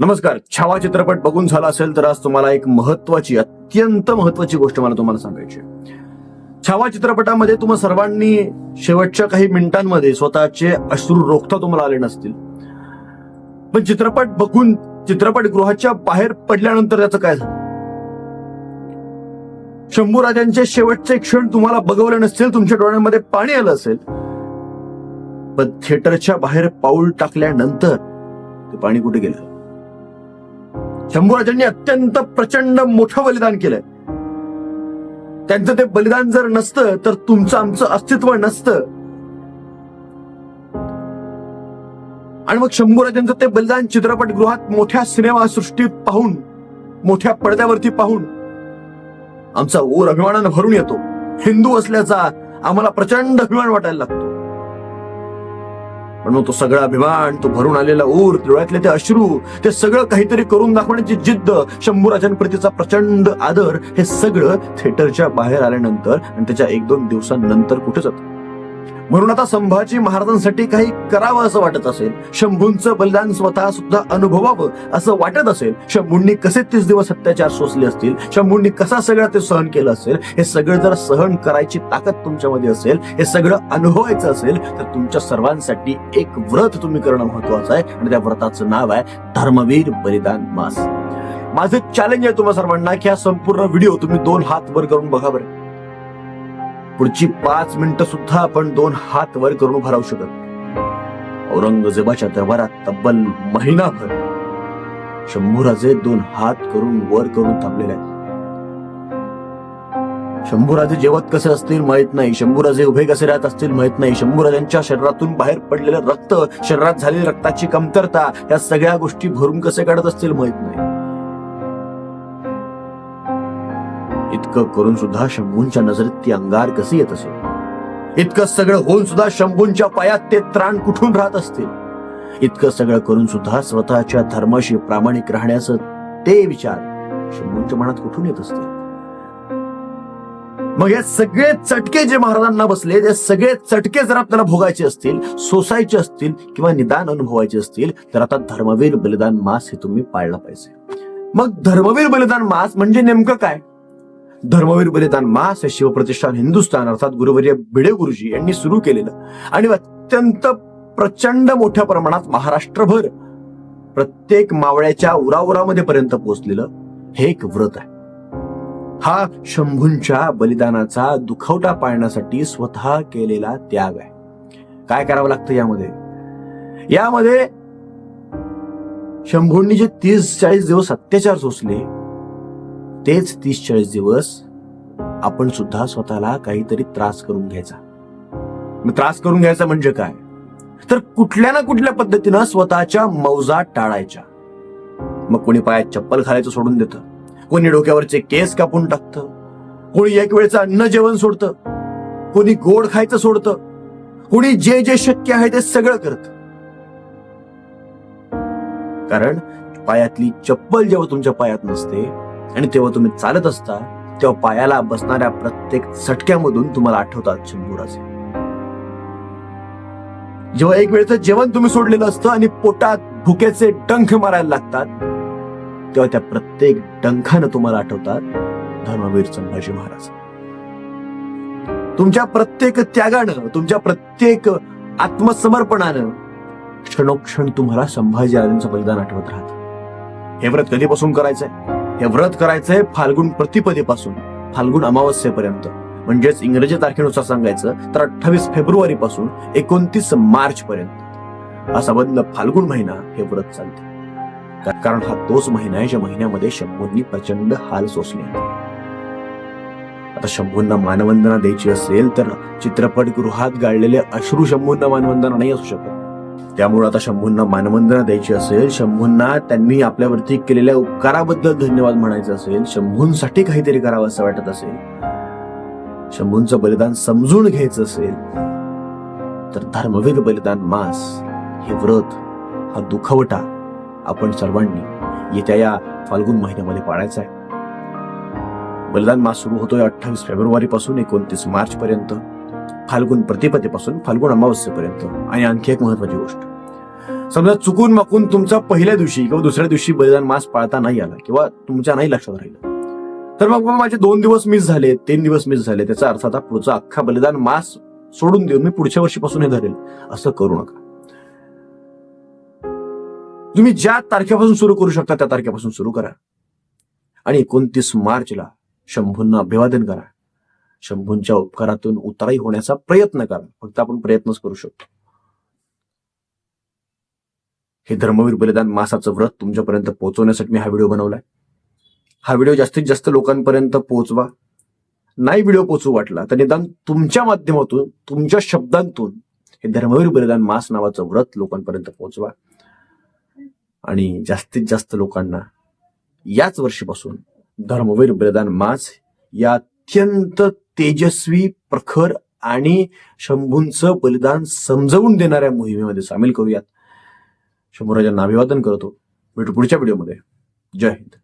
नमस्कार. छावा चित्रपट बघून झाला असेल तर आज तुम्हाला एक महत्वाची अत्यंत महत्वाची गोष्ट मला तुम्हाला सांगायची छावा चित्रपटामध्ये तुम्हा सर्वांनी शेवटच्या काही मिनिटांमध्ये स्वतःचे अश्रू रोखता तुम्हाला आले नसतील. पण चित्रपट बघून चित्रपटगृहाच्या बाहेर पडल्यानंतर त्याचं काय झालं? शंभू राजांचे शेवटचे क्षण तुम्हाला बघवले नसतील तुमच्या डोळ्यांमध्ये पाणी आलं असेल. पण थिएटरच्या बाहेर पाऊल टाकल्यानंतर ते पाणी कुठे गेलं? शंभूराजांनी अत्यंत प्रचंड मोठं बलिदान केलंय. त्यांचं ते बलिदान जर नसतं तर तुमचं आमचं अस्तित्व नसतं. आणि मग शंभूराजांचं ते बलिदान चित्रपटगृहात मोठ्या सिनेमा सृष्टीत पाहून मोठ्या पडद्यावरती पाहून आमचा ओर अभिमानानं भरून येतो. हिंदू असल्याचा आम्हाला प्रचंड अभिमान वाटायला लागतो. पण मग तो सगळा अभिमान तो भरून आलेला ऊर डोळ्यातले ते अश्रू ते सगळं काहीतरी करून दाखवण्याची जिद्द शंभूराजांप्रतीचा प्रचंड आदर हे सगळं थिएटरच्या बाहेर आल्यानंतर आणि त्याच्या एक दोन दिवसांनंतर कुठे जातं? म्हणून आता संभाजी महाराजांसाठी काही करावं असं वाटत असेल. शंभूंचं बलिदान स्वतः सुद्धा अनुभवावं असं वाटत असेल. शंभूंनी कसे तीस दिवस अत्याचार सोसले असतील? शंभूंनी कसा सगळं ते सहन केलं असेल? हे सगळं जर सहन करायची ताकद तुमच्यामध्ये असेल हे सगळं अनुभवायचं असेल तर तुमच्या सर्वांसाठी एक व्रत तुम्ही करणं महत्वाचं आहे. आणि त्या व्रताचं नाव आहे धर्मवीर बलिदान मास. माझं चॅलेंज आहे तुम्हा सर्वांना की हा संपूर्ण व्हिडिओ तुम्ही दोन हात वर करून बघा बरं. पुढची पाच मिनिटं सुद्धा आपण दोन हात वर करून उभा राहू शकत औरंगजेबाच्या दरबारात तब्बल महिनाभर शंभूराजे दोन हात करून वर करून थांबलेले आहेत. शंभूराजे जेवत कसे असतील माहीत नाही. शंभूराजे उभे कसे राहत असतील माहीत नाही. शंभूराजांच्या शरीरातून बाहेर पडलेलं रक्त शरीरात झालेली रक्ताची कमतरता या सगळ्या गोष्टी भरून कसे काढत असतील माहीत नाही. इतकं करून सुद्धा शंभूंच्या नजरेत ती अंगार कसे येत असेल? इतकं सगळं होऊन सुद्धा शंभूंच्या पायात ते त्राण कुठून राहत असतील? इतकं सगळं करून सुद्धा स्वतःच्या धर्माशी प्रामाणिक राहण्याचं ते विचार शंभूंच्या मनात कुठून येत असतील? मग हे सगळे चटके जे महाराजांना बसले ते सगळे चटके जर आपल्याला भोगायचे असतील सोसायचे असतील किंवा निदान अनुभवायचे असतील तर आता धर्मवीर बलिदान मास हे तुम्ही पाळलं पाहिजे. मग धर्मवीर बलिदान मास म्हणजे नेमकं काय? धर्मवीर बलिदान मास शिवप्रतिष्ठान हिंदुस्थान अर्थात गुरुवर्य भिडे गुरुजी यांनी सुरू केलेलं. आणि अत्यंत प्रचंड मोठ्या प्रमाणात महाराष्ट्रभर प्रत्येक मावळ्याच्या उराउरामध्ये पर्यंत पोहोचलेलं हे एक व्रत आहे. हा शंभूंच्या बलिदानाचा दुखवटा पाळण्यासाठी स्वतः केलेला त्याग आहे. काय करावं लागतं यामध्ये? यामध्ये शंभूंनी जे तीस चाळीस दिवस अत्याचार सोसले तेच तीस चाळीस दिवस आपण सुद्धा स्वतःला काहीतरी त्रास करून घ्यायचा. मग त्रास करून घ्यायचा म्हणजे काय? तर कुठल्या ना कुठल्या पद्धतीनं स्वतःच्या मौजा टाळायच्या. मग कोणी पायात चप्पल घालायचं सोडून देतं. कोणी डोक्यावरचे केस कापून टाकतं. कोणी एक वेळचं अन्न जेवण सोडतं. कोणी गोड खायचं सोडतं. कोणी जे जे शक्य आहे ते सगळं करत. कारण पायातली चप्पल जेव्हा तुमच्या पायात नसते आणि तेव्हा तुम्ही चालत असता तेव्हा पायाला बसणाऱ्या प्रत्येक चटक्यामधून तुम्हाला आठवतात शंभूराजे जेव्हा एक वेळचं जेवण तुम्ही सोडलेलं असतं आणि पोटात भुकेचे डंख मारायला लागतात तेव्हा त्या प्रत्येक डंखानं तुम्हाला आठवतात धर्मवीर संभाजी महाराज. तुमच्या प्रत्येक त्यागानं तुमच्या प्रत्येक आत्मसमर्पणानं क्षणोक्षण तुम्हाला संभाजी राजांचं बलिदान आठवत राहत. हे व्रत कधीपासून करायचंय? हे व्रत करायचंय फाल्गुन प्रतिपदेपासून फाल्गुन अमावस्येपर्यंत. म्हणजेच इंग्रजी तारखेनुसार सांगायचं तर अठ्ठावीस फेब्रुवारी पासून एकोणतीस मार्च पर्यंत असा बंद फाल्गुन महिना हे व्रत चालते. कारण हा तोच महिना आहे ज्या महिन्यामध्ये शंभूंनी प्रचंड हाल सोसले आता शंभूंना मानवंदना द्यायची असेल तर चित्रपटगृहात गाळलेले अश्रू शंभूंना मानवंदना नाही असू शकत. त्यामुळे आता शंभूंना मानवंदना द्यायची असेल शंभूंना त्यांनी आपल्यावरती केलेल्या उपकाराबद्दल धन्यवाद म्हणायचं असेल शंभूंसाठी काहीतरी करावं असं वाटत असेल शंभूंचं बलिदान समजून घ्यायचं असेल तर धर्मवीर बलिदान मास हे व्रत हा दुखवटा आपण सर्वांनी येत्या या फाल्गुन महिन्यामध्ये पाळायचा आहे. बलिदान मास सुरू होतोय अठ्ठावीस फेब्रुवारी पासून एकोणतीस मार्च पर्यंत फाल्गुन प्रतिपदेपासून फाल्गुन अमावस्येपर्यंत. आणि आणखी एक महत्वाची गोष्ट. समजा चुकून माकून तुमचा पहिल्या दिवशी किंवा दुसऱ्या दिवशी बलिदान मास पाळता नाही आला किंवा तुमच्या नाही लक्षात राहिलं. तर मग बाबा माझे दोन दिवस मिस झाले तीन दिवस मिस झाले त्याचा अर्थ आता पुढचा अख्खा बलिदान मास सोडून देऊन मी पुढच्या वर्षीपासून हे धरेल. असं करू नका. तुम्ही ज्या तारखेपासून सुरू करू शकता त्या तारखेपासून सुरू करा. आणि एकोणतीस मार्चला शंभूंना अभिवादन करा. शंभूंच्या उपकारातून उतराई होण्याचा प्रयत्न करा. फक्त आपण प्रयत्नच करू शकतो. हे धर्मवीर बलिदान मासाचं व्रत तुमच्यापर्यंत पोहोचवण्यासाठी मी हा व्हिडिओ बनवलाय. हा व्हिडिओ जास्तीत जास्त लोकांपर्यंत पोहोचवा. नाही व्हिडिओ पोचू वाटला तर निदान तुमच्या माध्यमातून तुमच्या शब्दांतून हे धर्मवीर बलिदान मास नावाचं व्रत लोकांपर्यंत पोहोचवा. आणि जास्तीत जास्त लोकांना याच वर्षीपासून धर्मवीर बलिदान मास या अत्यंत तेजस्वी प्रखर आणि शंभूंचं बलिदान समजवून देणाऱ्या मोहिमेमध्ये सामील करूयात. शंभूराजांना अभिवादन करतो. भेटू पुढच्या व्हिडिओमध्ये. जय हिंद.